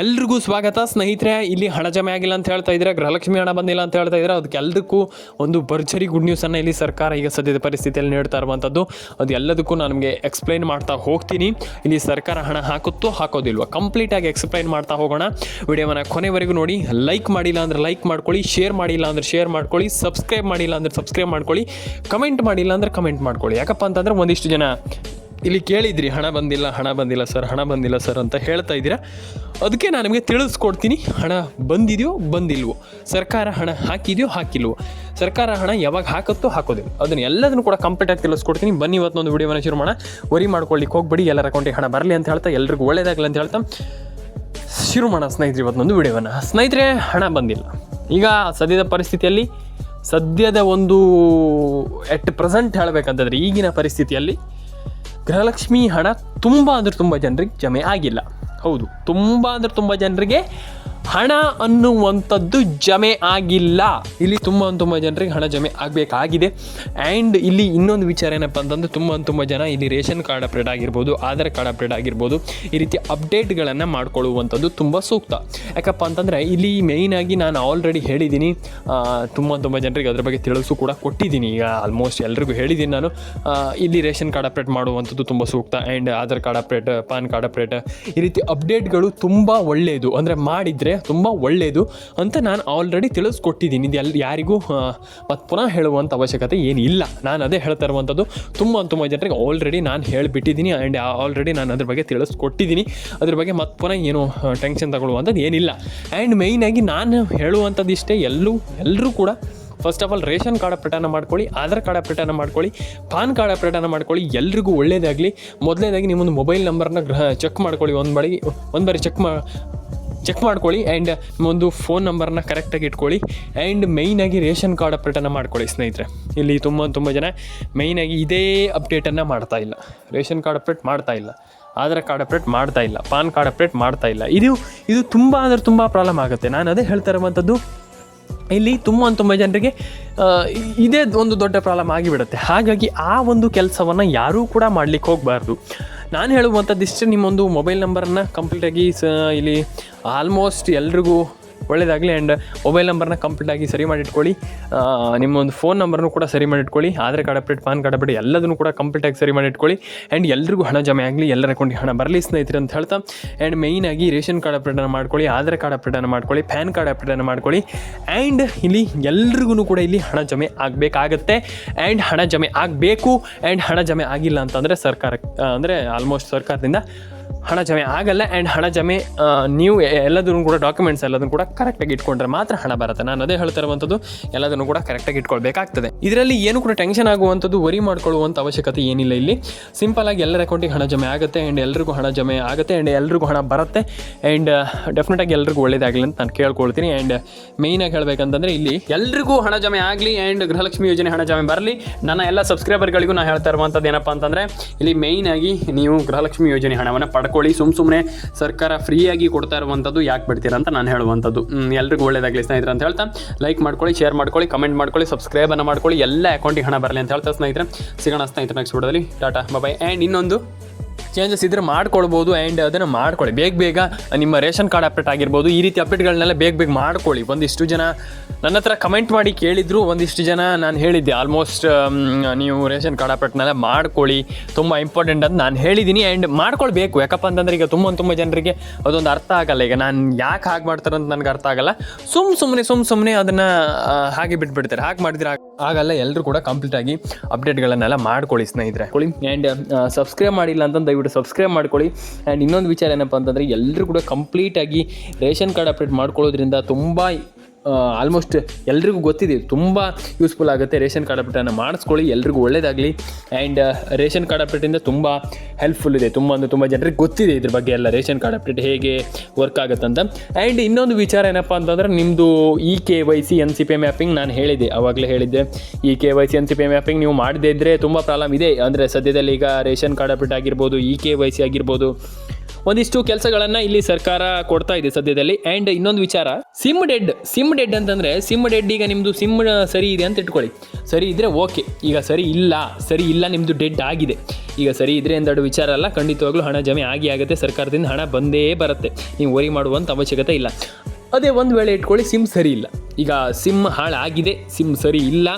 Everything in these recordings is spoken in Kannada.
ಎಲ್ರಿಗೂ ಸ್ವಾಗತ, ಸ್ನೇಹಿತರೆ. ಇಲ್ಲಿ ಹಣ ಜಮೆ ಆಗಿಲ್ಲ ಅಂತ ಹೇಳ್ತಾ ಇದ್ರೆ, ಗೃಹಲಕ್ಷ್ಮಿ ಹಣ ಬಂದಿಲ್ಲ ಅಂತ ಹೇಳ್ತಾ ಇದ್ರೆ, ಅದಕ್ಕೆ ಎಲ್ರಿಗೂ ಒಂದು ಭರ್ಜರಿ ಗುಡ್ ನ್ಯೂಸನ್ನು ಇಲ್ಲಿ ಸರ್ಕಾರ ಈಗ ಸದ್ಯದ ಪರಿಸ್ಥಿತಿಯಲ್ಲಿ ನೀಡ್ತಾ ಇರುವಂಥದ್ದು ಅದು ಎಲ್ಲದಕ್ಕೂ ನಾನು ನಿಮಗೆ ಎಕ್ಸ್ಪ್ಲೈನ್ ಮಾಡ್ತಾ ಹೋಗ್ತೀನಿ. ಇಲ್ಲಿ ಸರ್ಕಾರ ಹಣ ಹಾಕುತ್ತೋ ಹಾಕೋದಿಲ್ವ ಕಂಪ್ಲೀಟಾಗಿ ಎಕ್ಸ್ಪ್ಲೈನ್ ಮಾಡ್ತಾ ಹೋಗೋಣ. ವಿಡಿಯೋವನ್ನು ಕೊನೆವರೆಗೂ ನೋಡಿ. ಲೈಕ್ ಮಾಡಿಲ್ಲ ಅಂದ್ರೆ ಲೈಕ್ ಮಾಡ್ಕೊಳ್ಳಿ ಶೇರ್ ಮಾಡಿಲ್ಲ ಅಂದ್ರೆ ಶೇರ್ ಮಾಡ್ಕೊಳ್ಳಿ ಸಬ್ಸ್ಕ್ರೈಬ್ ಮಾಡಿಲ್ಲ ಅಂದ್ರೆ ಸಬ್ಸ್ಕ್ರೈಬ್ ಮಾಡ್ಕೊಳ್ಳಿ ಕಮೆಂಟ್ ಮಾಡಿಲ್ಲ ಅಂದ್ರೆ ಕಮೆಂಟ್ ಮಾಡ್ಕೊಳ್ಳಿ. ಯಾಕಪ್ಪ ಅಂತಂದ್ರೆ ಒಂದಿಷ್ಟು ಜನ ಇಲ್ಲಿ ಕೇಳಿದ್ರಿ, ಹಣ ಬಂದಿಲ್ಲ ಹಣ ಬಂದಿಲ್ಲ ಸರ್, ಹಣ ಬಂದಿಲ್ಲ ಸರ್ ಅಂತ ಹೇಳ್ತಾ ಇದ್ದೀರಾ? ಅದಕ್ಕೆ ನಾನು ನಿಮಗೆ ತಿಳಿಸ್ಕೊಡ್ತೀನಿ, ಹಣ ಬಂದಿದೆಯೋ, ಬಂದಿಲ್ವೋ? ಸರ್ಕಾರ ಹಣ ಹಾಕಿದೆಯೋ, ಹಾಕಿಲ್ವೋ? ಸರ್ಕಾರ ಹಣ ಯಾವಾಗ ಹಾಕುತ್ತೋ, ಹಾಕೋದಿಲ್ಲ. ಅದನ್ನು ಎಲ್ಲದನ್ನು ಕೂಡ ಕಂಪ್ಲೀಟಾಗಿ ತಿಳಿಸ್ಕೊಡ್ತೀನಿ. ಬನ್ನಿ ಇವತ್ತೊಂದು ವಿಡಿಯೋವನ್ನು ಶುರು ಮಾಡೋಣ. ವರಿ ಮಾಡ್ಕೊಳ್ಳಿಕ್ಕೆ ಹೋಗ್ಬೇಡಿ, ಎಲ್ಲರ ಅಕೌಂಟಿಗೆ ಹಣ ಬರಲಿ ಅಂತ ಹೇಳ್ತಾ, ಎಲ್ರಿಗೂ ಒಳ್ಳೇದಾಗಲಿ ಅಂತ ಹೇಳ್ತಾ. ಶುರು ಮಾಡೋಣ ಸ್ನೇಹಿತರೆ ಇವತ್ತೊಂದು ವಿಡಿಯೋವನ್ನು. ಸ್ನೇಹಿತರೆ, ಹಣ ಬಂದಿಲ್ಲ. ಈಗ ಸದ್ಯದ ಪರಿಸ್ಥಿತಿಯಲ್ಲಿ, ಸದ್ಯದ ಒಂದು ಎಟ್ ಪ್ರೆಸೆಂಟ್ ಹೇಳಬೇಕಂತಂದರೆ ಈಗಿನ ಪರಿಸ್ಥಿತಿಯಲ್ಲಿ ಗೃಹಲಕ್ಷ್ಮಿ ಹಣ ತುಂಬ ಅಂದರೆ ತುಂಬ ಜನರಿಗೆ ಜಮೆ ಆಗಿಲ್ಲ. ಹೌದು ತುಂಬ ಅಂದರೆ ತುಂಬ ಜನರಿಗೆ ಹಣ ಅನ್ನುವಂಥದ್ದು ಜಮೆ ಆಗಿಲ್ಲ. ಇಲ್ಲಿ ತುಂಬ ತುಂಬ ಜನರಿಗೆ ಹಣ ಜಮೆ ಆಗಬೇಕಾಗಿದೆ. ಆ್ಯಂಡ್ ಇಲ್ಲಿ ಇನ್ನೊಂದು ವಿಚಾರ ಏನಪ್ಪ ಅಂತಂದ್ರೆ ತುಂಬ ತುಂಬ ಜನ ಇಲ್ಲಿ ರೇಷನ್ ಕಾರ್ಡ್ ಅಪ್ಡೇಟ್ ಆಗಿರ್ಬೋದು, ಆಧಾರ್ ಕಾರ್ಡ್ ಅಪ್ಡೇಟ್ ಆಗಿರ್ಬೋದು, ಈ ರೀತಿ ಅಪ್ಡೇಟ್ಗಳನ್ನು ಮಾಡ್ಕೊಳ್ಳುವಂಥದ್ದು ತುಂಬ ಸೂಕ್ತ. ಯಾಕಪ್ಪ ಅಂತಂದರೆ ಇಲ್ಲಿ ಮೇಯ್ನಾಗಿ ನಾನು ಆಲ್ರೆಡಿ ಹೇಳಿದ್ದೀನಿ. ತುಂಬ ತುಂಬ ಜನರಿಗೆ ಅದ್ರ ಬಗ್ಗೆ ತಿಳಿಸು ಕೂಡ ಕೊಟ್ಟಿದ್ದೀನಿ. ಈಗ ಆಲ್ಮೋಸ್ಟ್ ಎಲ್ರಿಗೂ ಹೇಳಿದ್ದೀನಿ ನಾನು. ಇಲ್ಲಿ ರೇಷನ್ ಕಾರ್ಡ್ ಅಪ್ಡೇಟ್ ಮಾಡುವಂಥದ್ದು ತುಂಬ ಸೂಕ್ತ. And Aadhaar card update, PAN card update, ಈ ರೀತಿ ಅಪ್ಡೇಟ್ಗಳು ತುಂಬ ಒಳ್ಳೆಯದು ಅಂದರೆ ಮಾಡಿದರೆ ತುಂಬ ಒಳ್ಳೆಯದು ಅಂತ ನಾನು ಆಲ್ರೆಡಿ ತಿಳಿಸ್ಕೊಟ್ಟಿದ್ದೀನಿ. ಇದು ಎಲ್ಲಿ ಯಾರಿಗೂ ಮತ್ತು ಪುನಃ ಹೇಳುವಂಥ ಅವಶ್ಯಕತೆ ಏನಿಲ್ಲ ನಾನು ಅದೇ ಹೇಳ್ತಾ ಇರುವಂಥದ್ದು ತುಂಬ ತುಂಬ ಜನರಿಗೆ ಆಲ್ರೆಡಿ ನಾನು ಹೇಳಿಬಿಟ್ಟಿದ್ದೀನಿ ಆ್ಯಂಡ್ ಆಲ್ರೆಡಿ ನಾನು ಅದ್ರ ಬಗ್ಗೆ ತಿಳಿಸ್ಕೊಟ್ಟಿದ್ದೀನಿ. ಅದ್ರ ಬಗ್ಗೆ ಮತ್ತೆ ಪುನಃ ಏನು ಟೆನ್ಷನ್ ತಗೊಳ್ಳುವಂಥದ್ದು ಏನಿಲ್ಲ ಆ್ಯಂಡ್ ಮೇಯ್ನಾಗಿ ನಾನು ಹೇಳುವಂಥದ್ದು ಇಷ್ಟೇ, ಎಲ್ಲೂ ಎಲ್ಲರೂ ಕೂಡ first of all ration card ಅಪ್ಡೇಟನ್ನು ಮಾಡ್ಕೊಳ್ಳಿ, ಆಧಾರ್ ಕಾರ್ಡ್ ಅಪ್ಡೇಟನ್ನು ಮಾಡ್ಕೊಳ್ಳಿ, ಪಾನ್ ಕಾರ್ಡ್ ಅಪ್ಡೇಟನ್ನು ಮಾಡ್ಕೊಳ್ಳಿ, ಎಲ್ರಿಗೂ ಒಳ್ಳೆಯದಾಗಲಿ ಮೊದಲನೇದಾಗಿ ನಿಮ್ಮೊಂದು ಮೊಬೈಲ್ ನಂಬರ್ನ ಗ್ರಹ ಚೆಕ್ ಮಾಡ್ಕೊಳ್ಳಿ ಒಂದು ಬಾರಿ ಒಂದು ಬಾರಿ ಚೆಕ್ ಮಾ ಚೆಕ್ ಮಾಡ್ಕೊಳ್ಳಿ ಆ್ಯಂಡ್ ಒಂದು ಫೋನ್ ನಂಬರ್ನ ಕರೆಕ್ಟಾಗಿ ಇಟ್ಕೊಳ್ಳಿ. ಆ್ಯಂಡ್ ಮೇಯ್ನಾಗಿ ರೇಷನ್ ಕಾರ್ಡ್ ಅಪ್ಡೇಟನ್ನು ಮಾಡ್ಕೊಳ್ಳಿ ಸ್ನೇಹಿತರೆ. ಇಲ್ಲಿ ತುಂಬ ತುಂಬ ಜನ ಮೇಯ್ನಾಗಿ ಇದೇ ಅಪ್ಡೇಟನ್ನು ಮಾಡ್ತಾ ಇಲ್ಲ. ರೇಷನ್ ಕಾರ್ಡ್ ಅಪ್ಡೇಟ್ ಮಾಡ್ತಾ ಇಲ್ಲ. ಆಧಾರ್ ಕಾರ್ಡ್ ಅಪ್ಡೇಟ್ ಮಾಡ್ತಾ ಇಲ್ಲ. ಪಾನ್ ಕಾರ್ಡ್ ಅಪ್ಡೇಟ್ ಮಾಡ್ತಾ ಇಲ್ಲ. ಇದು ಇದು ತುಂಬ ಅಂದರೆ ತುಂಬ ಪ್ರಾಬ್ಲಮ್ ಆಗುತ್ತೆ. ನಾನು ಅದೇ ಹೇಳ್ತಾ ಇರುವಂಥದ್ದು ಇಲ್ಲಿ ತುಂಬ ತುಂಬ ಜನರಿಗೆ ಇದೇ ಒಂದು ದೊಡ್ಡ ಪ್ರಾಬ್ಲಮ್ ಆಗಿಬಿಡುತ್ತೆ. ಹಾಗಾಗಿ ಆ ಒಂದು ಕೆಲಸವನ್ನು ಯಾರೂ ಕೂಡ ಮಾಡಲಿಕ್ಕೆ ಹೋಗಬಾರ್ದು. ನಾನು ಹೇಳುವಂಥದ್ದು ಇಷ್ಟು ನಿಮ್ಮೊಂದು ಮೊಬೈಲ್ ನಂಬರನ್ನು ಕಂಪ್ಲೀಟಾಗಿ ಸ ಇಲ್ಲಿ ಆಲ್ಮೋಸ್ಟ್ ಎಲ್ರಿಗೂ ಒಳ್ಳೆಯದಾಗಲಿ ಆ್ಯಂಡ್ ಮೊಬೈಲ್ ನಂಬರ್ನ ಕಂಪ್ಲೀಟಾಗಿ ಸರಿ ಮಾಡಿಟ್ಕೊಳ್ಳಿ. ನಿಮ್ಮ ನಿಮ್ಮೊಂದು ಫೋನ್ ನಂಬರ್ನು ಕೂಡ ಸರಿ ಮಾಡಿಟ್ಕೊಳ್ಳಿ. Aadhaar card update PAN card update ಎಲ್ಲದನ್ನು ಕೂಡ ಕಂಪ್ಲೀಟಾಗಿ ಸರಿ ಮಾಡಿಟ್ಕೊಳ್ಳಿ. ಆ್ಯಂಡ್ ಎಲ್ರಿಗೂ ಹಣ ಜಮೆ ಆಗಲಿ, ಎಲ್ಲರ ಅಕೌಂಟಿಗೆ ಹಣ ಬರಲಿ ಸ್ನೇಹಿತರೆ ಅಂತ ಹೇಳ್ತಾ. ಆ್ಯಂಡ್ ಮೇಯ್ನಾಗಿ ರೇಷನ್ ಕಾರ್ಡ್ ಅಪ್ಡೇಟನ್ನು ಮಾಡ್ಕೊಳ್ಳಿ ಆಧಾರ್ ಕಾರ್ಡ್ ಅಪ್ಡೇಟನ್ನು ಮಾಡ್ಕೊಳ್ಳಿ ಪ್ಯಾನ್ ಕಾರ್ಡ್ ಅಪ್ಡೇಟನ್ನು ಮಾಡ್ಕೊಳ್ಳಿ. ಆ್ಯಂಡ್ ಇಲ್ಲಿ ಎಲ್ರಿಗೂ ಕೂಡ ಇಲ್ಲಿ ಹಣ ಜಮೆ ಆಗಬೇಕಾಗತ್ತೆ. ಆ್ಯಂಡ್ ಹಣ ಜಮೆ ಆಗಬೇಕು ಆ್ಯಂಡ್ ಹಣ ಜಮೆ ಆಗಿಲ್ಲ ಅಂತಂದರೆ ಸರ್ಕಾರ, ಅಂದರೆ ಆಲ್ಮೋಸ್ಟ್ ಸರ್ಕಾರದಿಂದ ಹಣ ಜಮೆ ಆಗಲ್ಲ ಆ್ಯಂಡ್ ಹಣ ಜಮೆ ನೀವು ಎಲ್ಲದನ್ನು ಕೂಡ ಡಾಕ್ಯುಮೆಂಟ್ಸ್ ಎಲ್ಲದನ್ನು ಕೂಡ ಕರೆಕ್ಟಾಗಿ ಇಟ್ಕೊಂಡ್ರೆ ಮಾತ್ರ ಹಣ ಬರುತ್ತೆ. ನಾನು ಅದೇ ಹೇಳ್ತಾ ಇರುವಂಥದ್ದು ಎಲ್ಲದನ್ನು ಕೂಡ ಕರೆಕ್ಟಾಗಿ ಇಟ್ಕೊಳ್ಬೇಕಾಗ್ತದೆ. ಇದರಲ್ಲಿ ಏನು ಕೂಡ ಟೆನ್ಷನ್ ಆಗುವಂಥದ್ದು ವರಿ ಮಾಡ್ಕೊಳ್ಳುವಂಥ ಅವಶ್ಯಕತೆ ಏನಿಲ್ಲ ಇಲ್ಲಿ. ಸಿಂಪಲ್ ಆಗಿ ಎಲ್ಲರ ಅಕೌಂಟಿಗೆ ಹಣ ಜಮೆ ಆಗುತ್ತೆ ಆ್ಯಂಡ್ ಎಲ್ರಿಗೂ ಹಣ ಜಮೆ ಆಗುತ್ತೆ ಆ್ಯಂಡ್ ಎಲ್ರಿಗೂ ಹಣ ಬರುತ್ತೆ ಆ್ಯಂಡ್ ಡೆಫಿನೆಟಾಗಿ ಎಲ್ರಿಗೂ ಒಳ್ಳೇದಾಗಲಿ ಅಂತ ನಾನು ಕೇಳ್ಕೊಳ್ತೀನಿ. ಆ್ಯಂಡ್ ಮೇಯ್ನಾಗಿ ಹೇಳಬೇಕಂತಂದರೆ ಇಲ್ಲಿ ಎಲ್ರಿಗೂ ಹಣ ಜಮೆ ಆಗಲಿ ಆ್ಯಂಡ್ ಗೃಹಲಕ್ಷ್ಮಿ ಯೋಜನೆ ಹಣ ಜಮೆ ಬರಲಿ. ನನ್ನ ಎಲ್ಲ ಸಬ್ಸ್ಕ್ರೈಬರ್ಗಳಿಗೂ ನಾನು ಹೇಳ್ತಾ ಇರುವಂಥದ್ದು ಏನಪ್ಪ ಅಂತಂದರೆ, ಇಲ್ಲಿ ಮೇಯ್ನಾಗಿ ನೀವು ಗೃಹಲಕ್ಷ್ಮಿ ಯೋಜನೆ ಹಣವನ್ನು ಪಡ್ಕೊಳ್ಳಿ ಸುಮ್ ಸುಮ್ಮನೆ ಸರ್ಕಾರ ಫ್ರೀಯಾಗಿ ಕೊಡ್ತಾ ಇರುವಂಥದ್ದು ಯಾಕೆ ಬಿಡ್ತೀರಾ ಅಂತ ನಾನು ಹೇಳುವಂಥದ್ದು. ಎಲ್ರಿಗೂ ಒಳ್ಳೇದಾಗಲಿ ಸ್ನೇಹಿತರೆ ಅಂತ ಹೇಳ್ತಾ ಲೈಕ್ ಮಾಡ್ಕೊಳ್ಳಿ ಶೇರ್ ಮಾಡ್ಕೊಳ್ಳಿ ಕಮೆಂಟ್ ಮಾಡ್ಕೊಳ್ಳಿ ಸಬ್ಸ್ಕ್ರೈಬನ್ನು ಮಾಡ್ಕೊಳ್ಳಿ, ಎಲ್ಲ ಅಕೌಂಟಿಗೆ ಹಣ ಬರಲಿ ಅಂತ ಹೇಳ್ತಾ ಸ್ನೇಹಿತರೆ. ಸಿಗೋಣ ಸ್ನೇಹಿತರೆ ನೆಕ್ಸ್ಟ್ ವಿಡಿಯೋದಲ್ಲಿ ಟಾಟಾ ಬಾಯ್ ಆ್ಯಂಡ್ ಇನ್ನೊಂದು ಚೇಂಜಸ್ ಇದ್ರೆ ಮಾಡ್ಕೊಳ್ಬೋದು ಆ್ಯಂಡ್ ಅದನ್ನು ಮಾಡ್ಕೊಳ್ಳಿ. ಬೇಗ ಬೇಗ ನಿಮ್ಮ ರೇಷನ್ ಕಾರ್ಡ್ ಅಪ್ಡೇಟ್ ಆಗಿರ್ಬೋದು. ಈ ರೀತಿ ಅಪ್ಡೇಟ್ಗಳನ್ನೆಲ್ಲ ಬೇಗ ಬೇಗ ಮಾಡ್ಕೊಳ್ಳಿ. ಒಂದಿಷ್ಟು ಜನ ನನ್ನ ಹತ್ರ ಕಮೆಂಟ್ ಮಾಡಿ ಕೇಳಿದ್ರು, ಒಂದಿಷ್ಟು ಜನ ನಾನು ಹೇಳಿದ್ದೆ ಆಲ್ಮೋಸ್ಟ್ ನೀವು ರೇಷನ್ ಕಾರ್ಡ್ ಅಪ್ಡೇಟ್ನೆಲ್ಲ ಮಾಡ್ಕೊಳ್ಳಿ. ತುಂಬ ಇಂಪಾರ್ಟೆಂಟ್ ಅಂತ ನಾನು ಹೇಳಿದ್ದೀನಿ ಆ್ಯಂಡ್ ಮಾಡ್ಕೊಳ್ಬೇಕು. ಯಾಕಪ್ಪ ಅಂತಂದ್ರೆ ಈಗ ತುಂಬ ತುಂಬ ಜನರಿಗೆ ಅದೊಂದು ಅರ್ಥ ಆಗಲ್ಲ. ಈಗ ನಾನು ಯಾಕೆ ಹಾಗೆ ಮಾಡ್ತಾರೆ ಅಂತ ನನಗೆ ಅರ್ಥ ಆಗಲ್ಲ. ಸುಮ್ಮ ಸುಮ್ಮನೆ ಸುಮ್ಮ ಸುಮ್ಮನೆ ಅದನ್ನು ಹಾಗೆ ಬಿಟ್ಬಿಡ್ತಾರೆ. ಹಾಗೆ ಮಾಡಿದ್ರೆ ಆಗಲ್ಲ ಎಲ್ಲರೂ ಕೂಡ ಕಂಪ್ಲೀಟ್ ಆಗಿ ಅಪ್ಡೇಟ್ಗಳನ್ನೆಲ್ಲ ಮಾಡ್ಕೊಳ್ಳಿ ಸ್ನೇಹಿತರೆ. ಆ್ಯಂಡ್ ಸಬ್ಸ್ಕ್ರೈಬ್ ಮಾಡಿಲ್ಲ ಅಂತ ದಯವಿಟ್ಟು ಸಬ್ಸ್ಕ್ರೈಬ್ ಮಾಡ್ಕೊಳ್ಳಿ. ಆ್ಯಂಡ್ ಇನ್ನೊಂದು ವಿಚಾರ ಏನಪ್ಪ ಅಂತಂದರೆ ಎಲ್ಲರೂ ಕೂಡ ಕಂಪ್ಲೀಟಾಗಿ ರೇಷನ್ ಕಾರ್ಡ್ ಅಪ್ಡೇಟ್ ಮಾಡ್ಕೊಳ್ಳೋದ್ರಿಂದ ತುಂಬ ಆಲ್ಮೋಸ್ಟ್ ಎಲ್ರಿಗೂ ಗೊತ್ತಿದೆ, ತುಂಬ ಯೂಸ್ಫುಲ್ ಆಗುತ್ತೆ ರೇಷನ್ ಕಾರ್ಡ್ ಅಪ್ಡೇಟನ್ನು ಮಾಡಿಸ್ಕೊಳ್ಳಿ, ಎಲ್ರಿಗೂ ಒಳ್ಳೇದಾಗಲಿ. ಆ್ಯಂಡ್ ರೇಷನ್ ಕಾರ್ಡ್ ಅಪ್ಡೇಟಿಂದ ತುಂಬ ಹೆಲ್ಪ್ಫುಲ್ ಇದೆ, ತುಂಬ ಅಂದರೆ ತುಂಬ ಜನರಿಗೆ ಗೊತ್ತಿದೆ ಇದ್ರ ಬಗ್ಗೆ ಎಲ್ಲ ರೇಷನ್ ಕಾರ್ಡ್ ಅಪ್ಡೇಟ್ ಹೇಗೆ ವರ್ಕ್ ಆಗುತ್ತೆ ಅಂತ. ಆ್ಯಂಡ್ ಇನ್ನೊಂದು ವಿಚಾರ ಏನಪ್ಪ ಅಂತಂದರೆ ನಿಮ್ಮದು E K Y C N C P mapping ನಾನು ಹೇಳಿದ್ದೆ ಆವಾಗಲೇ ಹೇಳಿದ್ದೆ. E K Y C N C P mapping ನೀವು ಮಾಡದೇ ಇದ್ದರೆ ತುಂಬ ಪ್ರಾಬ್ಲಮ್ ಇದೆ. ಅಂದರೆ ಸದ್ಯದಲ್ಲಿ ಈಗ ರೇಷನ್ ಕಾರ್ಡ್ ಅಪ್ಡೇಟ್ ಆಗಿರ್ಬೋದು ಇ ಕೆ ವೈ ಸಿ ಆಗಿರ್ಬೋದು ಒಂದಿಷ್ಟು ಕೆಲಸಗಳನ್ನು ಇಲ್ಲಿ ಸರ್ಕಾರ ಕೊಡ್ತಾ ಇದೆ ಸದ್ಯದಲ್ಲಿ. ಅಂಡ್ ಇನ್ನೊಂದು ವಿಚಾರ ಸಿಮ್ ಡೆಡ್ ಸಿಮ್ ಡೆಡ್ ಅಂತಂದ್ರೆ ಸಿಮ್ ಡೆಡ್ ಈಗ ನಿಮ್ಮದು ಸಿಮ್ ಸರಿ ಇದೆ ಅಂತ ಇಟ್ಕೊಳ್ಳಿ. ಸರಿ ಇದ್ರೆ ಓಕೆ ಈಗ ಸರಿ ಇಲ್ಲ ಸರಿ ಇಲ್ಲ ನಿಮ್ಮದು ಡೆಡ್ ಆಗಿದೆ. ಈಗ ಸರಿ ಇದ್ರೆ ಎಂದೆರಡು ವಿಚಾರ ಅಲ್ಲ, ಖಂಡಿತವಾಗ್ಲೂ ಹಣ ಜಮೆ ಆಗಿ ಆಗುತ್ತೆ, ಸರ್ಕಾರದಿಂದ ಹಣ ಬಂದೇ ಬರುತ್ತೆ. ನೀವು ವರಿ ಮಾಡುವಂಥ ಅವಶ್ಯಕತೆ ಇಲ್ಲ. ಅದೇ ಒಂದು ವೇಳೆ ಇಟ್ಕೊಳ್ಳಿ ಸಿಮ್ ಸರಿ ಇಲ್ಲ. ಈಗ ಸಿಮ್ ಹಾಳಾಗಿದೆ ಸಿಮ್ ಸರಿ ಇಲ್ಲ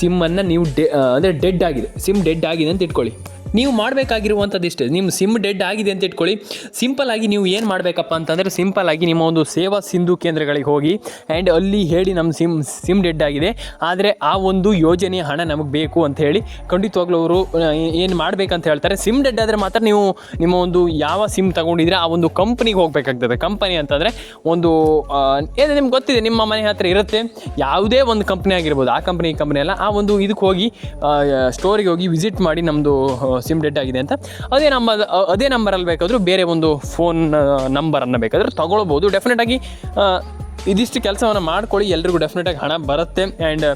ಸಿಮ್ಮನ್ನು ನೀವು ಡೆ ಅಂದರೆ ಡೆಡ್ ಆಗಿದೆ ಸಿಮ್ ಡೆಡ್ ಆಗಿದೆ ಅಂತ ಇಟ್ಕೊಳ್ಳಿ. ನೀವು ಮಾಡಬೇಕಾಗಿರುವಂಥದ್ದು ಇಷ್ಟೇ. ನಿಮ್ಮ ಸಿಮ್ ಡೆಡ್ ಆಗಿದೆ ಅಂತ ಇಟ್ಕೊಳ್ಳಿ. ಸಿಂಪಲ್ ಆಗಿ ನೀವು ಏನು ಮಾಡಬೇಕಪ್ಪ ಅಂತಂದರೆ ಸಿಂಪಲ್ ಆಗಿ ನಿಮ್ಮ ಒಂದು ಸೇವಾ ಸಿಂಧು ಕೇಂದ್ರಗಳಿಗೆ ಹೋಗಿ ಆ್ಯಂಡ್ ಅಲ್ಲಿ ಹೇಳಿ ನಮ್ಮ ಸಿಮ್ ಸಿಮ್ ಡೆಡ್ ಆಗಿದೆ. ಆದರೆ ಆ ಒಂದು ಯೋಜನೆಯ ಹಣ ನಮಗೆ ಬೇಕು ಅಂತ ಹೇಳಿ ಖಂಡಿತವಾಗ್ಲೂ ಅವರು ಏನು ಮಾಡಬೇಕಂತ ಹೇಳ್ತಾರೆ. ಸಿಮ್ ಡೆಡ್ ಆದರೆ ಮಾತ್ರ ನೀವು ನಿಮ್ಮ ಒಂದು ಯಾವ ಸಿಮ್ ತಗೊಂಡಿದ್ರೆ ಆ ಒಂದು ಕಂಪ್ನಿಗೆ ಹೋಗಬೇಕಾಗ್ತದೆ. ಕಂಪನಿ ಅಂತಂದರೆ ಒಂದು ಏನು ನಿಮ್ಗೆ ಗೊತ್ತಿದೆ, ನಿಮ್ಮ ಮನೆ ಹತ್ರ ಇರುತ್ತೆ. ಯಾವುದೇ ಒಂದು ಕಂಪ್ನಿ ಆಗಿರ್ಬೋದು. ಆ ಕಂಪ್ನಿ ಕಂಪ್ನಿ ಅಲ್ಲ. ಆ ಒಂದು ಇದಕ್ಕೆ ಹೋಗಿ ಸ್ಟೋರಿಗೆ ಹೋಗಿ ವಿಸಿಟ್ ಮಾಡಿ ನಮ್ಮದು ಸಿಮ್ ಡೆಡ್ ಆಗಿದೆ ಅಂತ. ಅದೇ ನಮ್ಮ, ಅದೇ ನಂಬರಲ್ಲಿ ಬೇಕಾದರೂ ಬೇರೆ ಒಂದು ಫೋನ್ ನಂಬರನ್ನು ಬೇಕಾದರೂ ತೊಗೊಳ್ಬೋದು ಡೆಫಿನೆಟಾಗಿ ಇದಿಷ್ಟು ಕೆಲಸವನ್ನು ಮಾಡ್ಕೊಳ್ಳಿ, ಎಲ್ರಿಗೂ ಡೆಫಿನೆಟಾಗಿ ಹಣ ಬರುತ್ತೆ. ಆ್ಯಂಡ್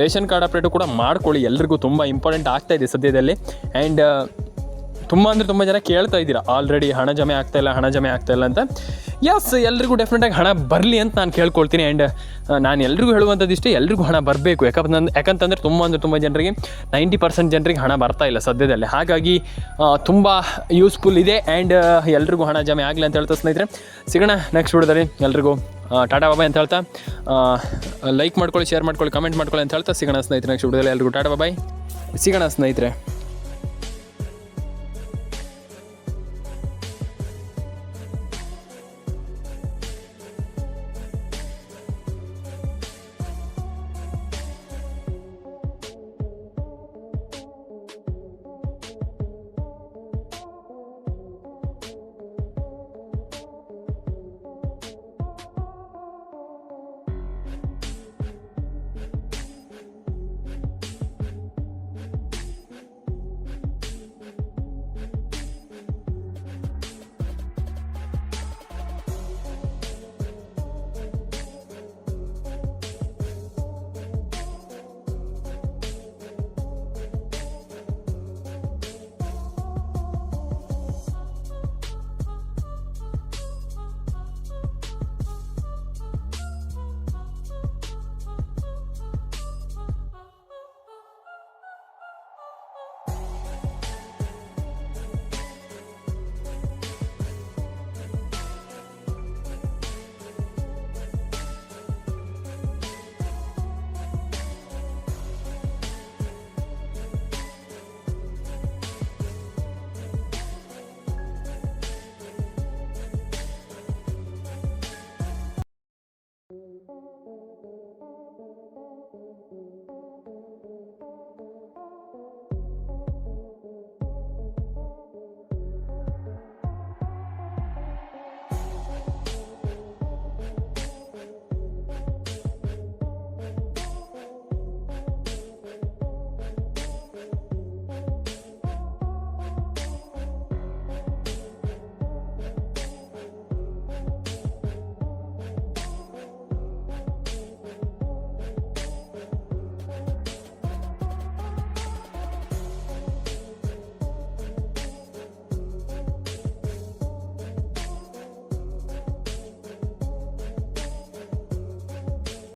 ರೇಷನ್ ಕಾರ್ಡ್ ಅಪ್ಡೇಟು ಕೂಡ ಮಾಡ್ಕೊಳ್ಳಿ, ಎಲ್ರಿಗೂ ತುಂಬ ಇಂಪಾರ್ಟೆಂಟ್ ಆಗ್ತಾ ಇದೆ ಸದ್ಯದಲ್ಲಿ. ಆ್ಯಂಡ್ ತುಂಬ ಅಂದರೆ ತುಂಬ ಜನ ಕೇಳ್ತಾ ಇದ್ದೀರಾ, ಆಲ್ರೆಡಿ ಹಣ ಜಮೆ ಆಗ್ತಾ ಇಲ್ಲ, ಹಣ ಜಮೆ ಆಗ್ತಾ ಇಲ್ಲ ಅಂತ. ಎಸ್ ಎಲ್ರಿಗೂ ಡೆಫಿನೆಟಾಗಿ ಹಣ ಬರಲಿ ಅಂತ ನಾನು ಕೇಳ್ಕೊಳ್ತೀನಿ ಆ್ಯಂಡ್ ನಾನು ಎಲ್ರಿಗೂ ಹೇಳುವಂಥದ್ದು ಇಷ್ಟೇ ಎಲ್ರಿಗೂ ಹಣ ಬರಬೇಕು. ಯಾಕಂದ್ರೆ ಯಾಕಂತಂದ್ರೆ ಯಾಕಂತಂದರೆ ತುಂಬ ಅಂದರೆ ತುಂಬ ಜನರಿಗೆ ನೈಂಟಿ ಪರ್ಸೆಂಟ್ ಜನರಿಗೆ ಹಣ ಬರ್ತಾ ಇಲ್ಲ ಸದ್ಯದಲ್ಲಿ. ಹಾಗಾಗಿ ತುಂಬ ಯೂಸ್ಫುಲ್ ಇದೆ ಆ್ಯಂಡ್ ಎಲ್ರಿಗೂ ಹಣ ಜಮೆ ಆಗಲಿ ಅಂತ ಹೇಳ್ತಾ ಸ್ನೇಹಿತರೆ. ಸಿಗೋಣ ನೆಕ್ಸ್ಟ್ ವಿಡಿಯೋದಲ್ಲಿ. ಎಲ್ರಿಗೂ ಟಾಟಾ ಬಾಬಾಯ್ ಅಂತ ಹೇಳ್ತಾ ಲೈಕ್ ಮಾಡ್ಕೊಳ್ಳಿ ಶೇರ್ ಮಾಡ್ಕೊಳ್ಳಿ ಕಮೆಂಟ್ ಮಾಡ್ಕೊಳ್ಳಿ ಅಂತ ಹೇಳ್ತಾ ಸಿಗೋಣ ಸ್ನೇಹಿತರೆ ನೆಕ್ಸ್ಟ್ ವಿಡಿಯೋದಲ್ಲಿ. ಎಲ್ರಿಗೂ ಟಾಟಾ ಬಾಬಾಯ್ ಸಿಗೋಣ ಸ್ನೇಹಿತರೆ.